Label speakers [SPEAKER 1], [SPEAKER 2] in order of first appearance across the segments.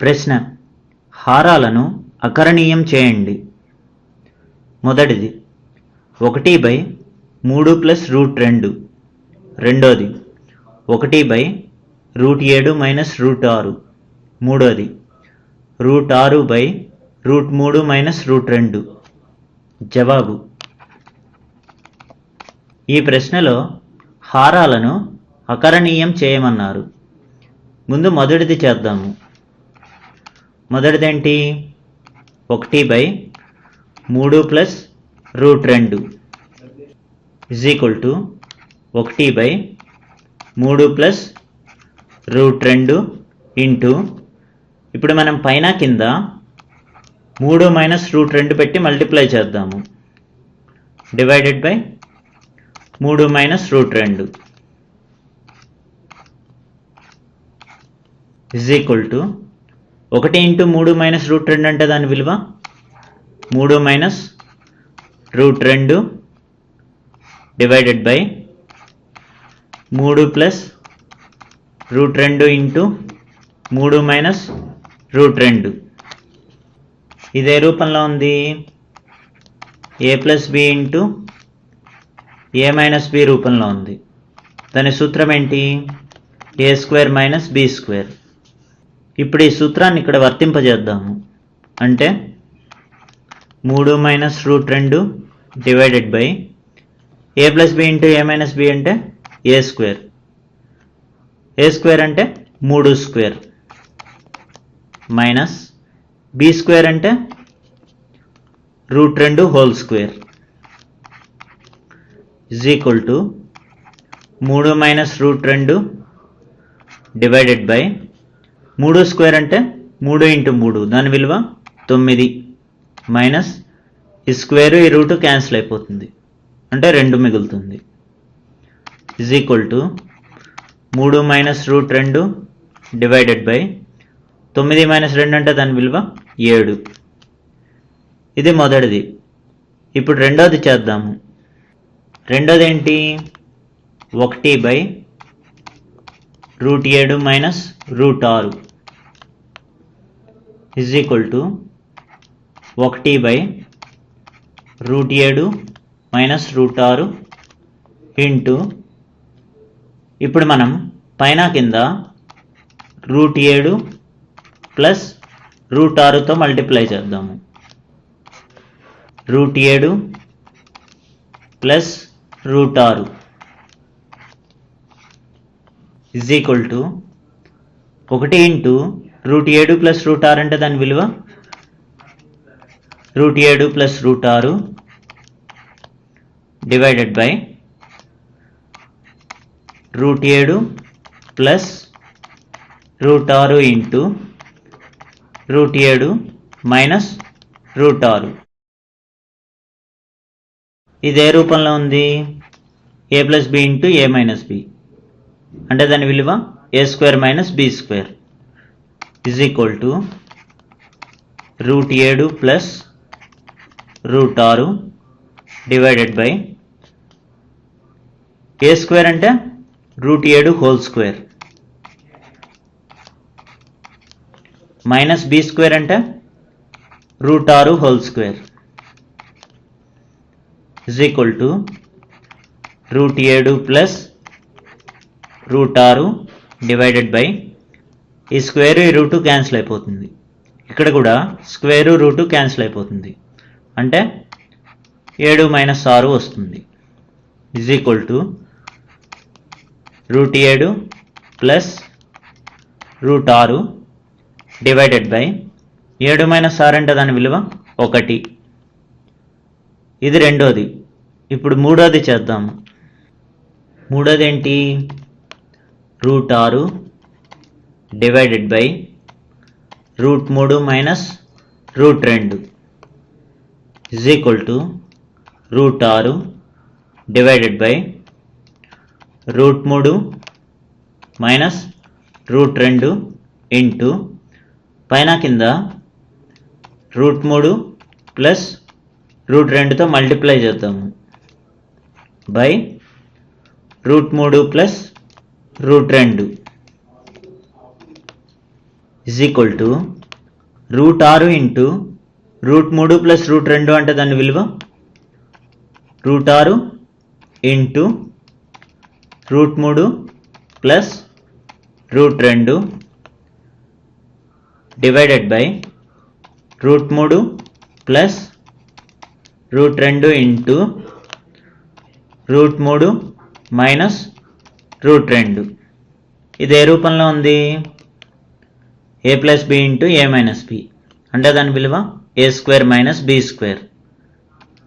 [SPEAKER 1] ప్రశ్న హారాలను అకరణీయం చేయండి. మొదటిది ఒకటి బై మూడు ప్లస్ రూట్ రెండు. రెండోది ఒకటి బై రూట్ ఏడు మైనస్ రూట్ ఆరు. మూడోది రూట్ ఆరు బై రూట్ మూడు మైనస్ రూట్ రెండు. జవాబు ఈ ప్రశ్నలో హారాలను అకరణీయం చేయమన్నారు. ముందు మొదటిది చేద్దాము. మొదటిదేంటి? ఒకటి బై మూడు ప్లస్ రూట్ రెండు ఇజ్ ఈక్వల్ టు ఒకటి బై మూడు ప్లస్ రూట్ రెండు ఇంటూ ఇప్పుడు మనం పైన కింద మూడు మైనస్ రూట్ రెండు పెట్టి మల్టిప్లై చేద్దాము. డివైడెడ్ బై మూడు మైనస్ రూట్ రెండు ఇజ్ ఈక్వల్ టు ఒకటి ఇంటూ మూడు మైనస్ రూట్ రెండు అంటే దాని విలువ? మూడు మైనస్ రూట్ రెండు డివైడెడ్ బై మూడు ప్లస్ రూట్ రెండు ఇంటూ మూడు మైనస్ రూట్ రెండు. ఇదే రూపంలో ఉంది. A plus b into a minus b రూపంలో ఉంది. దాని సూత్రం ఏంటి? A square minus b square. ఇప్పుడు ఈ సూత్రాన్ని ఇక్కడ వర్తింపజేద్దాము. అంటే మూడు మైనస్ రూట్ రెండు divided by a plus b into a minus b అంటే ఏ స్క్వేర్. ఏ స్క్వేర్ అంటే మూడు స్క్వేర్. మైనస్ బి స్క్వేర్ అంటే రూట్ రెండు whole square. Is equal to మూడు మైనస్ రూట్ రెండు డివైడెడ్ బై మూడు స్క్వేర్ అంటే మూడు ఇంటూ మూడు. దాని విలువ తొమ్మిది. మైనస్ ఈ స్క్వేర్ ఈ రూట్ క్యాన్సిల్ అయిపోతుంది. అంటే రెండు మిగులుతుంది. ఇజ్ ఈక్వల్ టు మూడు మైనస్ రూట్ రెండు డివైడెడ్ బై తొమ్మిది మైనస్ రెండు అంటే దాని విలువ ఏడు. ఇది మొదటిది. ఇప్పుడు రెండోది చేద్దాము. రెండోది ఏంటి? ఒకటి బై రూట్ ఏడు మైనస్ రూట్ ఆరు. ఇజ్ ఈక్వల్ టు ఒకటి బై రూట్ ఏడు మైనస్ రూట్ ఆరు ఇంటూ ఇప్పుడు మనం పైన కింద రూట్ ఏడు ప్లస్ రూట్ ఆరుతో మల్టిప్లై చేద్దాము. రూట్ ఏడు ప్లస్ రూట్ ఆరు ఇజ్ ఈక్వల్ టు ఒకటి ఇంటూ రూట్ ఏడు ప్లస్ రూట్ ఆరు అంటే దాని విలువ? రూట్ ఏడు ప్లస్ రూట్ ఆరు డివైడెడ్ బై రూట్ ఏడు ప్లస్ రూట్ ఆరు ఇంటూ రూట్ ఏడు మైనస్ రూట్ ఆరు. ఇది ఏ రూపంలో ఉంది? A plus b into a minus b. అంటే దాని విలువ a square minus b square. Is equal to root ఏడు ప్లస్ రూట్ ఆరు డివైడెడ్ బై ఏ స్క్వేర్ అంటే రూట్ ఏడు whole square minus b square అంటే రూట్ ఆరు whole square is equal to root ఏడు ప్లస్ రూట్ ఆరు డివైడెడ్ బై ఈ square ఈ రూటు క్యాన్సిల్ అయిపోతుంది. ఇక్కడ కూడా స్క్వేరు రూటు క్యాన్సిల్ అయిపోతుంది. అంటే ఏడు మైనస్ ఆరు వస్తుంది. ఇజ్ ఈక్వల్ టు రూట్ ఏడు ప్లస్ రూట్ ఆరు డివైడెడ్ బై ఏడు మైనస్ ఆరు అంటే దాని విలువ ఒకటి. ఇది రెండోది. ఇప్పుడు మూడోది చేద్దాము. మూడోది ఏంటి? రూట్ ఆరు డివైడెడ్ బై రూట్ మూడు మైనస్ రూట్ రెండు ఇజ్ ఈక్వల్ టు రూట్ ఆరు డివైడెడ్ బై రూట్ మూడు మైనస్ రూట్ రెండు ఇంటూ పైన కింద రూట్ మూడు ప్లస్ రూట్ రెండుతో మల్టిప్లై చేద్దాము. బై రూట్ మూడు ప్లస్ రూట్ రెండు. ఇజ్ ఈక్వల్ టు రూట్ ఆరు ఇంటూ రూట్ మూడు ప్లస్ రూట్ రెండు అంటే దాని విలువ? రూట్ ఆరు ఇంటూ రూట్ మూడు ప్లస్ రూట్ రెండు డివైడెడ్ బై రూట్ మూడు ప్లస్ రూట్ రెండు ఇంటూ రూట్ మూడు మైనస్ రూట్ రెండు. ఇది ఏ రూపంలో ఉంది? A plus b into a minus b అంటే దాని విలువ a square minus b square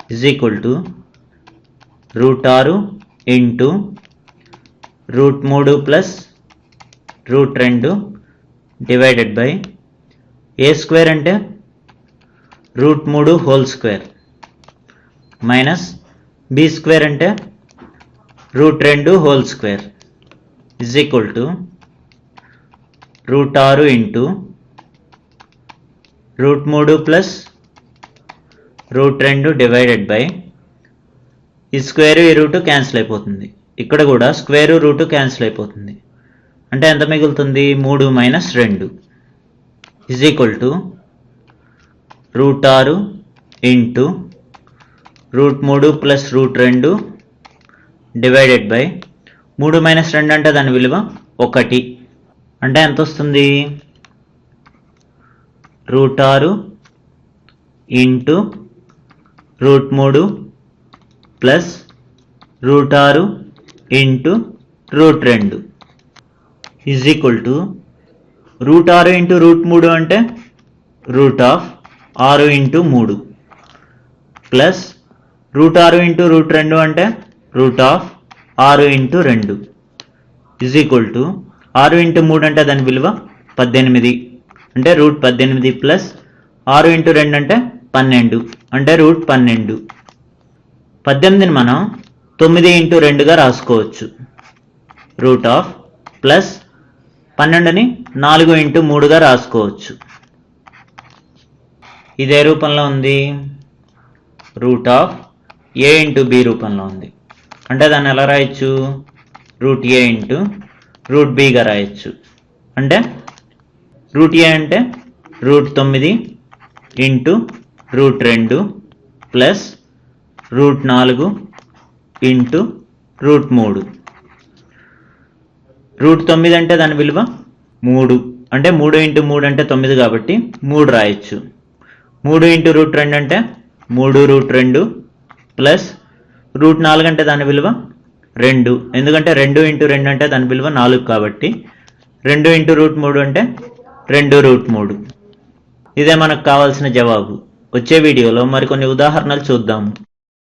[SPEAKER 1] is equal to root ఆరు ఇంటూ రూట్ మూడు ప్లస్ రూట్ రెండు డివైడెడ్ బై ఏ స్క్వేర్ అంటే రూట్ మూడు whole square minus b square అంటే రూట్ రెండు whole square is equal to root ఆరు ఇంటూ రూట్ మూడు plus root రెండు డివైడెడ్ బై ఈ స్క్వేర్ ఈ రూట్ క్యాన్సిల్ అయిపోతుంది. ఇక్కడ కూడా స్క్వేర్ రూట్ క్యాన్సిల్ అయిపోతుంది. అంటే ఎంత మిగులుతుంది? మూడు మైనస్ రెండు. ఇజ్ ఈక్వల్ టు రూట్ ఆరు ఇంటూ రూట్ మూడు ప్లస్ రూట్ రెండు డివైడెడ్ బై మూడు మైనస్ రెండు అంటే దాని విలువ ఒకటి. అంటే ఎంత వస్తుంది రూట్ ఆరు ఇంటూ రూట్ మూడు ప్లస్ రూట్ ఆరు ఇంటూ రూట్ రెండు. ఈజ్ ఈక్వల్ టు రూట్ ఆరు ఇంటూ రూట్ మూడు అంటే రూట్ ఆఫ్ ఆరు ఇంటూ మూడు. ప్లస్ రూట్ ఆరు ఇంటూ రూట్ రెండు అంటే రూట్ ఆఫ్ ఆరు ఇంటూ రెండు. ఈజ్ ఈక్వల్ టు ఆరు ఇంటూ మూడు అంటే దాని విలువ పద్దెనిమిది. అంటే రూట్ పద్దెనిమిది ప్లస్ ఆరు ఇంటూ రెండు అంటే పన్నెండు. అంటే రూట్ పన్నెండు. పద్దెనిమిదిని మనం తొమ్మిది ఇంటూ రెండుగా రాసుకోవచ్చు. రూట్ ఆఫ్ ప్లస్ పన్నెండుని నాలుగు ఇంటూ మూడుగా రాసుకోవచ్చు. ఇదే రూపంలో ఉంది. Root of a into b రూపంలో ఉంది. అంటే దాన్ని ఎలా రాయొచ్చు? రూట్ ఏ ఇంటూ రూట్ బీగా రాయొచ్చు. అంటే రూట్ ఏ అంటే రూట్ తొమ్మిది ఇంటూ రూట్ రెండు ప్లస్ రూట్ నాలుగు ఇంటూ రూట్ మూడు. రూట్ తొమ్మిది అంటే దాని విలువ మూడు. అంటే మూడు ఇంటూ మూడు అంటే తొమ్మిది కాబట్టి మూడు రాయొచ్చు. మూడు ఇంటూ రూట్ రెండు అంటే మూడు రూట్ రెండు ప్లస్ రూట్ నాలుగు అంటే దాని విలువ రెండు. ఎందుకంటే రెండు ఇంటూ రెండు అంటే దాని విలువ నాలుగు కాబట్టి రెండు ఇంటూ రూట్ మూడు అంటే రెండు రూట్ మూడు. ఇదే మనకు కావాల్సిన జవాబు. వచ్చే వీడియోలో మరికొన్ని ఉదాహరణలు చూద్దాము.